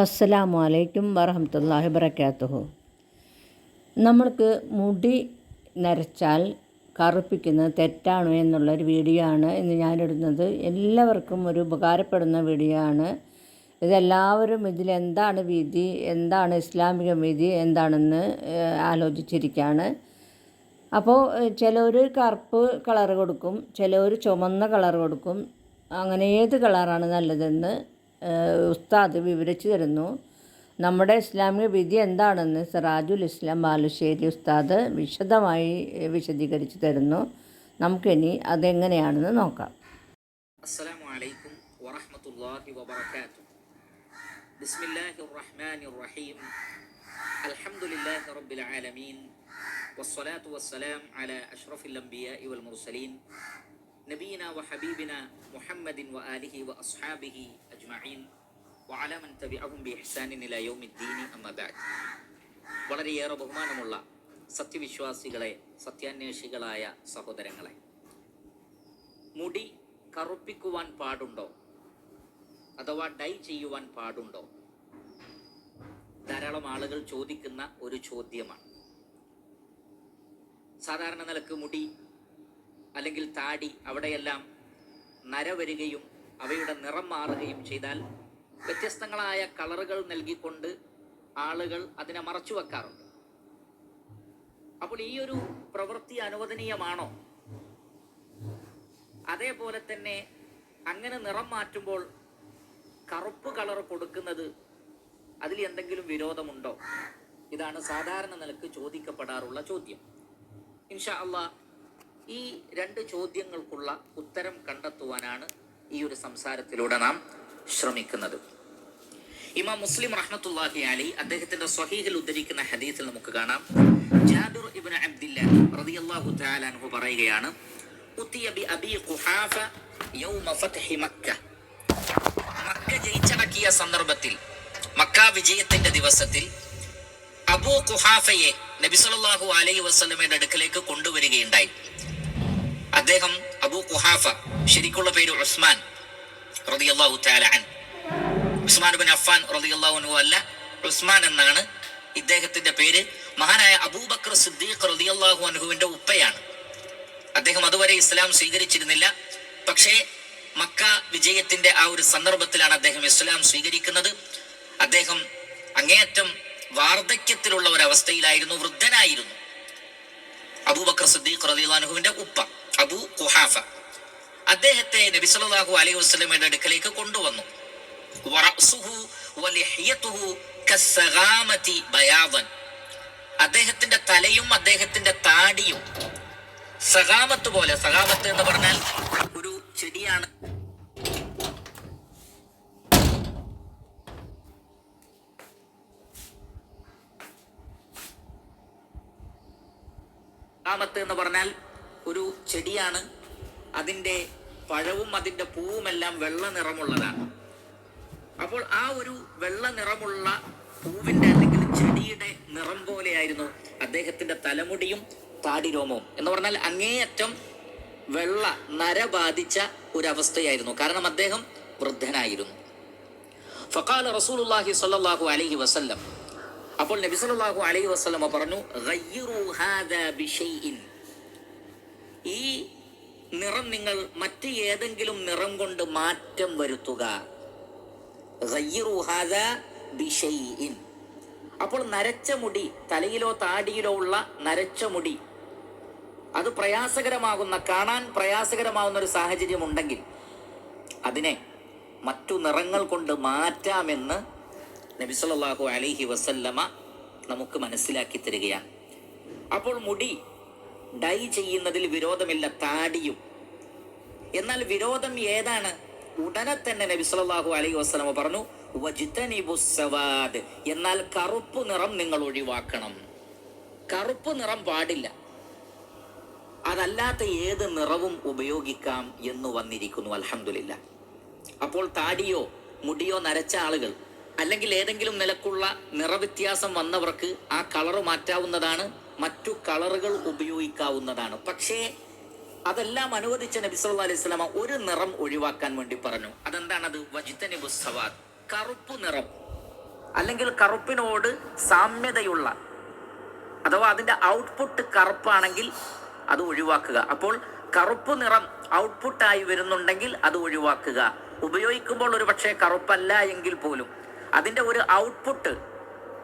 അസ്സലാമു അലൈക്കും വറഹമത്തല്ലാഹി വബറകാതുഹു നമ്മൾക്ക് മുടി നരച്ചാൽ കറുപ്പിക്കുന്നത് തെറ്റാണോ എന്നുള്ളൊരു വീഡിയോ ആണ് ഇന്ന് ഞാനിടുന്നത്. എല്ലാവർക്കും ഒരു ഉപകാരപ്പെടുന്ന വീഡിയോ ആണ്. ഇതെല്ലാവരും ഇതിലെന്താണ് വിധി എന്താണ് ഇസ്ലാമിക വിധി എന്താണെന്ന് ആലോചിച്ചിരിക്കുകയാണ് അപ്പോൾ ചിലർ കറുപ്പ് കളർ കൊടുക്കും ചിലർ ചുമന്ന കളർ കൊടുക്കും. അങ്ങനെ ഏത് കളറാണ് നല്ലതെന്ന് ഉസ്താദ് വിവരിച്ചു തരുന്നു. നമ്മുടെ ഇസ്ലാമിക വിധി എന്താണെന്ന് സിറാജുൽ ഇസ്ലാം ബാലുശ്ശേരി ഉസ്താദ് വിശദമായി വിശദീകരിച്ചു തരുന്നു. നമുക്കിനി അതെങ്ങനെയാണെന്ന് നോക്കാം. അസ്സലാമലൈക്കും വറഹമത്തല്ലാഹി വബർക്കാത്തു ബിസ്മില്ലാഹിർ റഹ്മാനിർ റഹീം അൽഹംദുലില്ലാഹി റബ്ബിൽ ആലമീൻ വസ്സലാത്തു വസ്സലാം അഷ്റഫിൽ വൽ മുർസലീൻ മുഹമ്മദിൻ വആലിഹി വഅസ്ഹാബിഹി محمد وآله وأصحابه أجمعين وعلى من تبعهم بإحسان إلى يوم الدين أما بعد വളരെയേറെ ബഹുമാനമുള്ള സത്യവിശ്വാസികളെ സത്യാന്വേഷികളായ സഹോദരങ്ങളെ മുടി കറുപ്പിക്കുവാൻ പാടുണ്ടോ അഥവാ ഡൈ ചെയ്യുവാൻ പാടുണ്ടോ ധാരാളം ആളുകൾ ചോദിക്കുന്ന ഒരു ചോദ്യമാണ് സാധാരണ നിലക്ക് മുടി അല്ലെങ്കിൽ താടി അവിടെയെല്ലാം നര വരികയും അവയുടെ നിറം മാറുകയും ചെയ്താൽ വ്യത്യസ്തങ്ങളായ കളറുകൾ നൽകിക്കൊണ്ട് ആളുകൾ അതിനെ മറച്ചു വെക്കാറുണ്ട്. അപ്പോൾ ഈ ഒരു പ്രവൃത്തി അനുവദനീയമാണോ? അതേപോലെ തന്നെ അങ്ങനെ നിറം മാറ്റുമ്പോൾ കറുപ്പ് കളർ കൊടുക്കുന്നത് അതിൽ എന്തെങ്കിലും വിരോധമുണ്ടോ? ഇതാണ് സാധാരണ നിലയ്ക്ക് ചോദിക്കപ്പെടാറുള്ള ചോദ്യം. ഇൻഷാ അള്ളാ ഈ രണ്ട് ചോദ്യങ്ങൾക്കുള്ള ഉത്തരം കണ്ടെത്തുവാനാണ് ഈ ഒരു സംസാരത്തിലൂടെ നാം ശ്രമിക്കുന്നത്. ഇമാം മുസ്ലിം റഹ്മത്തുല്ലാഹി അലി അദ്ദേഹത്തിന്റെ സ്വഹീഹിൽ ഉദ്ധരിക്കുന്ന ഹദീസിൽ നമുക്ക് കാണാം. ജാബിർ ഇബ്നു അബ്ദില്ല റളിയല്ലാഹു തആല അൻഹു പറയുകയാണ് ഉതിയ ബി ഖുഹാഫ യൗമ ഫത്ഹി മക്ക. മക്ക ജയിച്ചടക്കിയ സന്ദർഭത്തിൽ മക്ക വിജയത്തിന്റെ ദിവസത്തിൽ അബൂ ഖുഹാഫയെ നബി സല്ലല്ലാഹു അലൈഹി വസല്ലമയുടെ അടുക്കലേക്ക് കൊണ്ടുവരികയുണ്ടായി. അദ്ദേഹം അബൂ ഖുഹാഫ ശരിക്കുള്ള പേര് ഉസ്മാൻ റളിയല്ലാഹു തആല അൻ ഉസ്മാൻ ബിൻ അഫ്ഫാൻ റളിയല്ലാഹു അൻഹു അല്ല ഉസ്മാൻ എന്നാണ് ഇദ്ദേഹത്തിന്റെ പേര്. മഹാനായ അബൂബക്കർ സിദ്ദീഖ് റളിയല്ലാഹു അൻഹുവിന്റെ ഉപ്പയാണ്. അദ്ദേഹം അതുവരെ ഇസ്ലാം സ്വീകരിച്ചിരുന്നില്ല. പക്ഷേ മക്ക വിജയത്തിന്റെ ആ ഒരു സന്ദർഭത്തിലാണ് അദ്ദേഹം ഇസ്ലാം സ്വീകരിക്കുന്നത്. അദ്ദേഹം അങ്ങേയറ്റം വാർദ്ധക്യത്തിലുള്ള ഒരവസ്ഥയിലായിരുന്നു വൃദ്ധനായിരുന്നു അബൂബക്കർ സിദ്ദീഖ് റളിയല്ലാഹുവിന്റെ ഉപ്പ. അബൂ ഖുഹാഫ. അദ്ദേഹത്തെ സല്ലല്ലാഹു അലൈഹി വസല്ലമയുടെ അടുക്കലേക്ക് കൊണ്ടുവന്നു. അദ്ദേഹത്തിന്റെ തലയും അദ്ദേഹത്തിന്റെ താടിയും സഹാമത്ത് പോലെ സഹാമത്ത് എന്ന് പറഞ്ഞാൽ ഒരു ചെടിയാണ്. സഹാമത്ത് എന്ന് പറഞ്ഞാൽ ഒരു ചെടിയാണ്. അതിന്റെ പഴവും അതിന്റെ പൂവുമെല്ലാം വെള്ള നിറമുള്ളതാണ്. അപ്പോൾ ആ ഒരു വെള്ള നിറമുള്ള പൂവിന്റെ അല്ലെങ്കിൽ ചെടിയുടെ നിറം പോലെയായിരുന്നു അദ്ദേഹത്തിന്റെ തലമുടിയും താടിരോമവും. എന്ന് പറഞ്ഞാൽ അങ്ങേയറ്റം വെള്ള നര ബാധിച്ച ഒരവസ്ഥയായിരുന്നു. കാരണം അദ്ദേഹം വൃദ്ധനായിരുന്നു. ഫക്കാല റസൂലുല്ലാഹി സ്വല്ലല്ലാഹു അലൈഹി വസല്ലം. അപ്പോൾ നബി സല്ലല്ലാഹു അലൈഹി വസല്ലം പറഞ്ഞു "ഗയ്യിറൂ ഹാദാ ബിശൈഇൻ." ഈ നിറം നിങ്ങൾ മറ്റ് ഏതെങ്കിലും നിറം കൊണ്ട് മാറ്റം വരുത്തുക. അപ്പോൾ നരച്ച മുടി തലയിലോ താടിയിലോ ഉള്ള നരച്ച മുടി അത് പ്രയാസകരമാകുന്ന കാണാൻ പ്രയാസകരമാകുന്ന ഒരു സാഹചര്യം ഉണ്ടെങ്കിൽ അതിനെ മറ്റു നിറങ്ങൾ കൊണ്ട് മാറ്റാമെന്ന് നബി സല്ലല്ലാഹു അലൈഹി വസല്ലമ നമുക്ക് മനസ്സിലാക്കി തരികയാണ് അപ്പോൾ മുടി ഡൈ ചെയ്യുന്നതിൽ വിരോധമില്ല താടിയും. എന്നാൽ വിരോധം ഏതാണ്? ഉടനെ തന്നെ നബി സല്ലല്ലാഹു അലൈഹി വസല്ലമ പറഞ്ഞു സവാദ്. എന്നാൽ കറുപ്പ് നിറം നിങ്ങൾ ഒഴിവാക്കണം. കറുപ്പ് നിറം പാടില്ല. അതല്ലാത്ത ഏത് നിറവും ഉപയോഗിക്കാം എന്ന് വന്നിരിക്കുന്നു അലഹമില്ല അപ്പോൾ താടിയോ മുടിയോ നരച്ച ആളുകൾ അല്ലെങ്കിൽ ഏതെങ്കിലും നിലക്കുള്ള നിറവ്യത്യാസം വന്നവർക്ക് ആ കളർ മാറ്റാവുന്നതാണ് മറ്റു കളറുകൾ ഉപയോഗിക്കാവുന്നതാണ്. പക്ഷേ അതെല്ലാം അനുവദിച്ച നബി സല്ലല്ലാഹു അലൈഹി വസല്ലമ ഒരു നിറം ഒഴിവാക്കാൻ വേണ്ടി പറഞ്ഞു. അതെന്താണത്? വജിതനിബു സവാദ്. കറുപ്പ് നിറം. അല്ലെങ്കിൽ കറുപ്പിനോട് സാമ്യതയുള്ള അഥവാ അതിന്റെ ഔട്ട്പുട്ട് കറുപ്പാണെങ്കിൽ അത് ഒഴിവാക്കുക. അപ്പോൾ കറുപ്പ് നിറം ഔട്ട്പുട്ടായി വരുന്നുണ്ടെങ്കിൽ അത് ഒഴിവാക്കുക. ഉപയോഗിക്കുമ്പോൾ ഒരു പക്ഷേ കറുപ്പല്ല എങ്കിൽ പോലും അതിന്റെ ഒരു ഔട്ട്പുട്ട്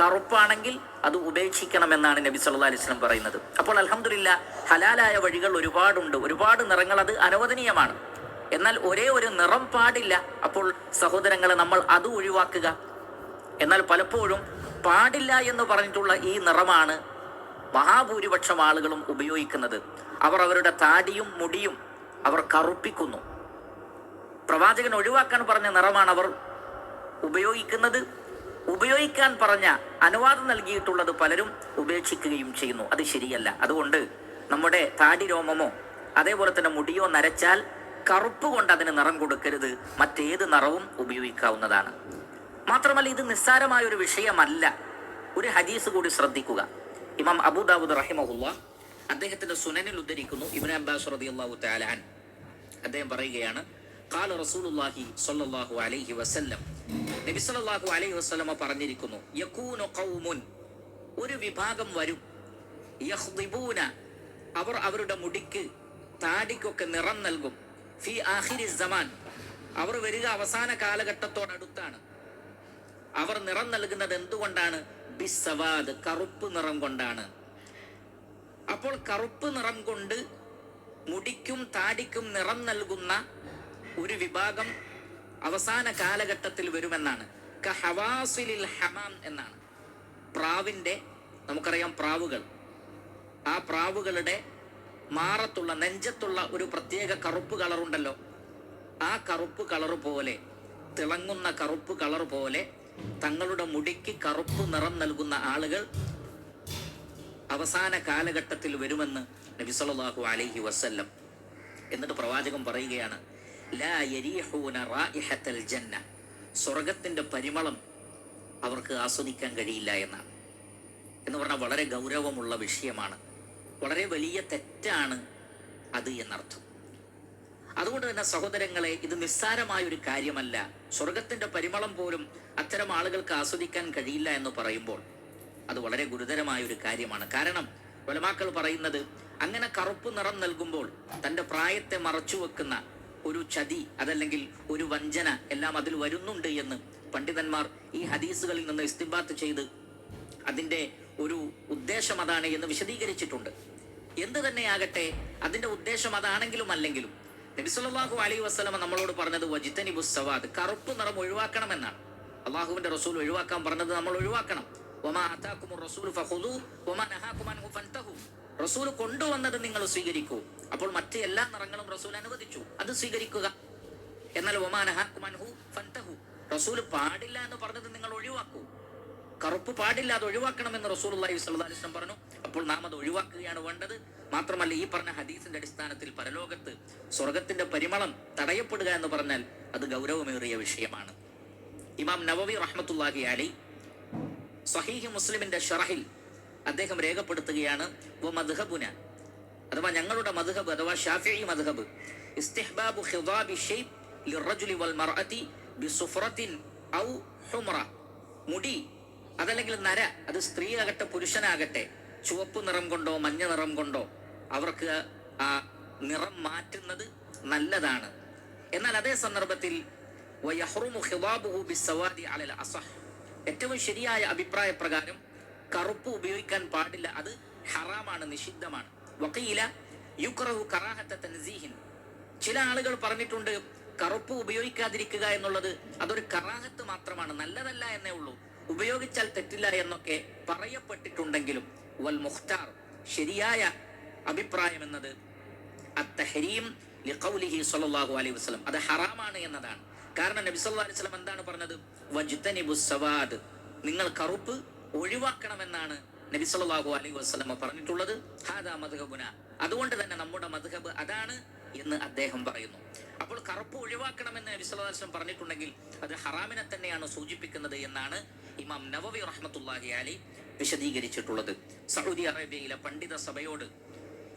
കറുപ്പാണെങ്കിൽ അത് ഉപേക്ഷിക്കണമെന്നാണ് നബി സല്ലല്ലാഹു അലൈഹി വസല്ലം പറയുന്നത്. അപ്പോൾ അൽഹംദുലില്ലാ ഹലാലായ വഴികൾ ഒരുപാടുണ്ട്. ഒരുപാട് നിറങ്ങൾ അത് അനുവദനീയമാണ്. എന്നാൽ ഒരേ ഒരു നിറം പാടില്ല. അപ്പോൾ സഹോദരങ്ങളെ നമ്മൾ അത് ഒഴിവാക്കുക. എന്നാൽ പലപ്പോഴും പാടില്ല എന്ന് പറഞ്ഞിട്ടുള്ള ഈ നിറമാണ് മഹാഭൂരിപക്ഷം ആളുകളും ഉപയോഗിക്കുന്നത്. അവർ അവരുടെ താടിയും മുടിയും അവർ കറുപ്പിക്കുന്നു. പ്രവാചകൻ ഒഴിവാക്കാൻ പറഞ്ഞ നിറമാണ് അവർ ഉപയോഗിക്കുന്നത്. ഉപയോഗിക്കാൻ പറഞ്ഞ അനുവാദം നൽകിയിട്ടുള്ളത് പലരും ഉപേക്ഷിക്കുകയും ചെയ്യുന്നു. അത് ശരിയല്ല. അതുകൊണ്ട് നമ്മുടെ താടി രോമമോ അതേപോലെ തന്നെ മുടിയോ നരച്ചാൽ കറുപ്പ് കൊണ്ട് അതിന് നിറം കൊടുക്കരുത്. മറ്റേത് നിറവും ഉപയോഗിക്കാവുന്നതാണ്. മാത്രമല്ല ഇത് നിസ്സാരമായ ഒരു വിഷയമല്ല. ഒരു ഹദീസ് കൂടി ശ്രദ്ധിക്കുക. ഇമാം അബൂദാബുദ് റഹിമഹുല്ല അദ്ദേഹത്തിന്റെ സുനനിൽ ഉദ്ധരിക്കുന്നു. ഇബ്നു അബ്ബാസ് അദ്ദേഹം പറയുകയാണ് ഖാല റസൂലുള്ളാഹി സ്വല്ലല്ലാഹു അലൈഹി വസല്ലം നബി സല്ലല്ലാഹു അലൈഹി വസ്ലമ പറഞ്ഞിരിക്കുന്നു യക്കൂനു ഖൗമുൻ. ഒരു വിഭാഗം വരും. യഖ്ദിബൂന. അവർ അവരുടെ മുടിക്ക് താടിക്കൊക്കെ നിറം നൽകും. ഫി ആഹിരി സമാൻ. അവർ വരിക അവസാന കാലഘട്ടത്തോടടുത്താണ്. അവർ നിറം നൽകുന്നത് എന്തുകൊണ്ടാണ്? ബിസവാദ് കറുപ്പ് നിറം കൊണ്ടാണ്. അപ്പോൾ കറുപ്പ് നിറം കൊണ്ട് മുടിക്കും താടിക്കും നിറം നൽകുന്ന ഒരു വിഭാഗം അവസാന കാലഘട്ടത്തിൽ വരുമെന്നാണ്. ഹവാസിലിൽ ഹമാം എന്നാണ്. പ്രാവിന്റെ നമുക്കറിയാം പ്രാവുകൾ. ആ പ്രാവുകളുടെ മാറത്തുള്ള നെഞ്ചത്തുള്ള ഒരു പ്രത്യേക കറുപ്പ് കളറുണ്ടല്ലോ ആ കറുപ്പ് കളർ പോലെ തിളങ്ങുന്ന കറുപ്പ് കളർ പോലെ തങ്ങളുടെ മുടിക്ക് കറുപ്പ് നിറം നൽകുന്ന ആളുകൾ അവസാന കാലഘട്ടത്തിൽ വരുമെന്ന് നബി അലഹി വസല്ലം. എന്നിട്ട് പ്രവാചകൻ പറയുകയാണ് സ്വർഗത്തിന്റെ പരിമളം അവർക്ക് ആസ്വദിക്കാൻ കഴിയില്ല എന്നാണ്. എന്ന് പറഞ്ഞാൽ വളരെ ഗൗരവമുള്ള വിഷയമാണ്. വളരെ വലിയ തെറ്റാണ് അത് എന്നർത്ഥം. അതുകൊണ്ട് തന്നെ സഹോദരങ്ങളെ ഇത് നിസ്സാരമായ ഒരു കാര്യമല്ല. സ്വർഗത്തിന്റെ പരിമളം പോലും അത്തരം ആളുകൾക്ക് ആസ്വദിക്കാൻ കഴിയില്ല എന്ന് പറയുമ്പോൾ അത് വളരെ ഗുരുതരമായ ഒരു കാര്യമാണ്. കാരണം വലമാക്കൾ പറയുന്നത് അങ്ങനെ കറുപ്പ് നിറം നൽകുമ്പോൾ തന്റെ പ്രായത്തെ മറച്ചു വെക്കുന്ന ഒരു ചതി അതല്ലെങ്കിൽ ഒരു വഞ്ചന എല്ലാം അതിൽ വരുന്നുണ്ട് എന്ന് പണ്ഡിതന്മാർ ഈ ഹദീസുകളിൽ നിന്ന് ഇസ്തിബാത്ത് ചെയ്ത് അതിന്റെ ഒരു ഉദ്ദേശം അതാണ് എന്ന് വിശദീകരിച്ചിട്ടുണ്ട്. എന്ത് തന്നെയാകട്ടെ അതിന്റെ ഉദ്ദേശം അതാണെങ്കിലും അല്ലെങ്കിലും നബിസുല്ലാഹു അലൈഹി വസ്ലമ നമ്മളോട് പറഞ്ഞത് വജിത്തനി ബുസ്സവാദ് കറുപ്പ് നിറം ഒഴിവാക്കണമെന്നാണ് അള്ളാഹുവിന്റെ റസൂൽ ഒഴിവാക്കാൻ പറഞ്ഞത് നമ്മൾ ഒഴിവാക്കണം. റസൂൽ റസൂൽ കൊണ്ടുവന്നത് നിങ്ങൾ സ്വീകരിക്കൂ. അപ്പോൾ മറ്റ് എല്ലാ നിറങ്ങളും റസൂൽ അനുവദിച്ചു. അത് സ്വീകരിക്കുക. എന്നാൽ ഒമാനഹു റസൂൽ പാടില്ല എന്ന് പറഞ്ഞത് നിങ്ങൾ ഒഴിവാക്കൂ. കറുപ്പ് പാടില്ല അത് ഒഴിവാക്കണമെന്ന് റസൂൽ അള്ളാഹി പറഞ്ഞു. അപ്പോൾ നാം അത് ഒഴിവാക്കുകയാണ് വേണ്ടത്. മാത്രമല്ല ഈ പറഞ്ഞ ഹദീസിന്റെ അടിസ്ഥാനത്തിൽ പരലോകത്ത് സ്വർഗത്തിന്റെ പരിമളം തടയപ്പെടുക എന്ന് പറഞ്ഞാൽ അത് ഗൗരവമേറിയ വിഷയമാണ്. ഇമാം നവവി റഹ്മത്തുല്ലാഹി അലി സഹീഹ് മുസ്ലിമിന്റെ ഷറഹിൽ അദ്ദേഹം രേഖപ്പെടുത്തുകയാണ് "വ മദ്ഹബുന അഥവാ ഞങ്ങളുടെ മധുഹബ് അഥവാ ഷാഫി മധുഹബ്. ഇസ്തിഹ്ബാബു ഖിദാബി ഷെയ്ബ് ലിറജുലി വൽ മർഅതി ബിസുഫ്റത്തിൻ ഔ ഹുംറ മുടി അതല്ലെങ്കിൽ നര അത് സ്ത്രീ ആകട്ടെ പുരുഷനാകട്ടെ ചുവപ്പ് നിറം കൊണ്ടോ മഞ്ഞ നിറം കൊണ്ടോ അവർക്ക് ആ നിറം മാറ്റുന്നത് നല്ലതാണ്. എന്നാൽ അതേ സന്ദർഭത്തിൽ ഏറ്റവും ശരിയായ അഭിപ്രായ പ്രകാരം കറുപ്പ് ഉപയോഗിക്കാൻ പാടില്ല അത് ഹറാമാണ് നിഷിദ്ധമാണ്. വക്കീല യുക്രഹു കറാഹത്ത തൻസീഹിൻ. ചില ആളുകൾ പറഞ്ഞിട്ടുണ്ട് കറുപ്പ് ഉപയോഗിക്കാതിരിക്കുക എന്നുള്ളത് അതൊരു കറാഹത്ത് മാത്രമാണ് നല്ലതല്ല എന്നേ ഉള്ളൂ. ഉപയോഗിച്ചാൽ തെറ്റില്ല എന്നൊക്കെ പറയപ്പെട്ടിട്ടുണ്ടെങ്കിലും വൽ മുഖ്താർ ശരിയായ അഭിപ്രായം എന്നത് അത്തഹരീം ലിഖൗലിഹി സല്ലല്ലാഹു അലൈഹി വസല്ലം. അത് ഹറാമാണ് എന്നതാണ്. കാരണം നബി സല്ലല്ലാഹു അലൈഹി വസല്ലം എന്താണ് പറഞ്ഞത്? വജ്തനിബു സവാദ്. നിങ്ങൾ കറുപ്പ് ഒഴിവാക്കണമെന്നാണ് നബിസ്വല്ലാഹു അലൈഹി വസ്ലമ പറഞ്ഞിട്ടുള്ളത് ഹാദാ മധുഹബുന അതുകൊണ്ട് തന്നെ നമ്മുടെ മധുഹബ് അതാണ് എന്ന് അദ്ദേഹം പറയുന്നു. അപ്പോൾ കറുപ്പ് ഒഴിവാക്കണമെന്ന് നബിസ്വലാസ്ലം പറഞ്ഞിട്ടുണ്ടെങ്കിൽ അത് ഹറാമിനെ തന്നെയാണ് സൂചിപ്പിക്കുന്നത് എന്നാണ് ഇമാം നവവി റഹ്മത്തുല്ലാഹി അലി വിശദീകരിച്ചിട്ടുള്ളത്. സൗദി അറേബ്യയിലെ പണ്ഡിത സഭയോട്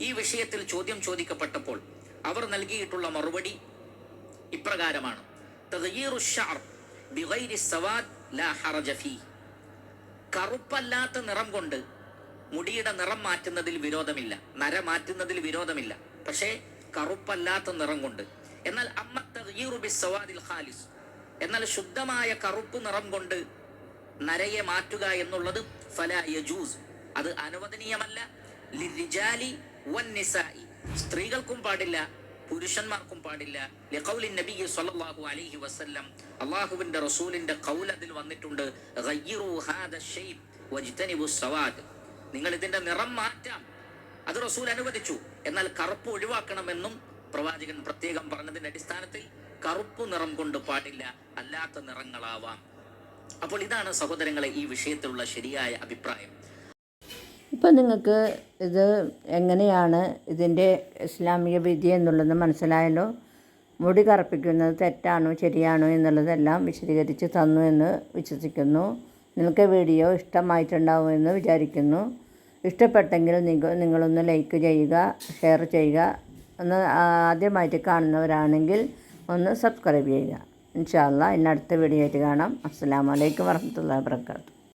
ഈ വിഷയത്തിൽ ചോദ്യം ചോദിക്കപ്പെട്ടപ്പോൾ അവർ നൽകിയിട്ടുള്ള മറുപടി ഇപ്രകാരമാണ്. തഗ്യീറു ഷഅർ ബിഗൈരി സവാദ് ലാ ഹറജ കറുപ്പല്ലാത്ത നിറം കൊണ്ട് മുടിയുടെ നിറം മാറ്റുന്നതിൽ വിരോധമില്ല. നര മാറ്റുന്നതിൽ വിരോധമില്ല. പക്ഷേ കറുപ്പല്ലാത്ത നിറം കൊണ്ട്. എന്നാൽ അമ്മ ബിസ്സവാദിൽ ഖാലിസ്. എന്നാൽ ശുദ്ധമായ കറുപ്പ് നിറം കൊണ്ട് നരയെ മാറ്റുക എന്നുള്ളത് ഫല യജൂസ്. അത് അനുവദനീയമല്ല. സ്ത്രീകൾക്കും പാടില്ല പുരുഷന്മാർക്കും പാടില്ല. ലിഖൗലി നബി സ്വല്ലല്ലാഹു അലൈഹി വസല്ലം. അള്ളാഹുവിന്റെ റസൂലിന്റെ ഖൗൽ അതിൽ വന്നിട്ടുണ്ട്. ഗയ്യിറു ഹാദ ഷൈബ് വജ്തനിബു സവാദ്. നിങ്ങൾ ഇതിന്റെ നിറം മാറ്റാം. അത് റസൂൽ അനുവദിച്ചു. എന്നാൽ കറുപ്പ് ഒഴിവാക്കണമെന്നും പ്രവാചകൻ പ്രത്യേകം പറഞ്ഞതിന്റെ അടിസ്ഥാനത്തിൽ കറുപ്പ് നിറം കൊണ്ട് പാടില്ല. അല്ലാത്ത നിറങ്ങളാവാം. അപ്പോൾ ഇതാണ് സഹോദരങ്ങളെ ഈ വിഷയത്തിലുള്ള ശരിയായ അഭിപ്രായം. ഇപ്പം നിങ്ങൾക്ക് ഇത് എങ്ങനെയാണ് ഇതിന്റെ ഇസ്ലാമിക വിധി എന്നുള്ളത് മനസ്സിലായല്ലോ? മുടി കറുപ്പിക്കുന്നത് തെറ്റാണോ ശരിയാണോ എന്നുള്ളതെല്ലാം വിശദീകരിച്ച് തന്നു എന്ന് വിശ്വസിക്കുന്നു. നിങ്ങൾക്ക് വീഡിയോ ഇഷ്ടമായിട്ടുണ്ടാവുമെന്ന് വിചാരിക്കുന്നു. ഇഷ്ടപ്പെട്ടെങ്കിൽ നിങ്ങൾ നിങ്ങളൊന്ന് ലൈക്ക് ചെയ്യുക ഷെയർ ചെയ്യുക. ഒന്ന് ആദ്യമായിട്ട് കാണുന്നവരാണെങ്കിൽ ഒന്ന് സബ്സ്ക്രൈബ് ചെയ്യുക. ഇൻഷാല്ല ഇന്നടുത്ത വീഡിയോ ആയിട്ട് കാണാം. അസ്സാം വലൈക്കും വർഹമത്തല്ലാ വാബർക്കാത്തു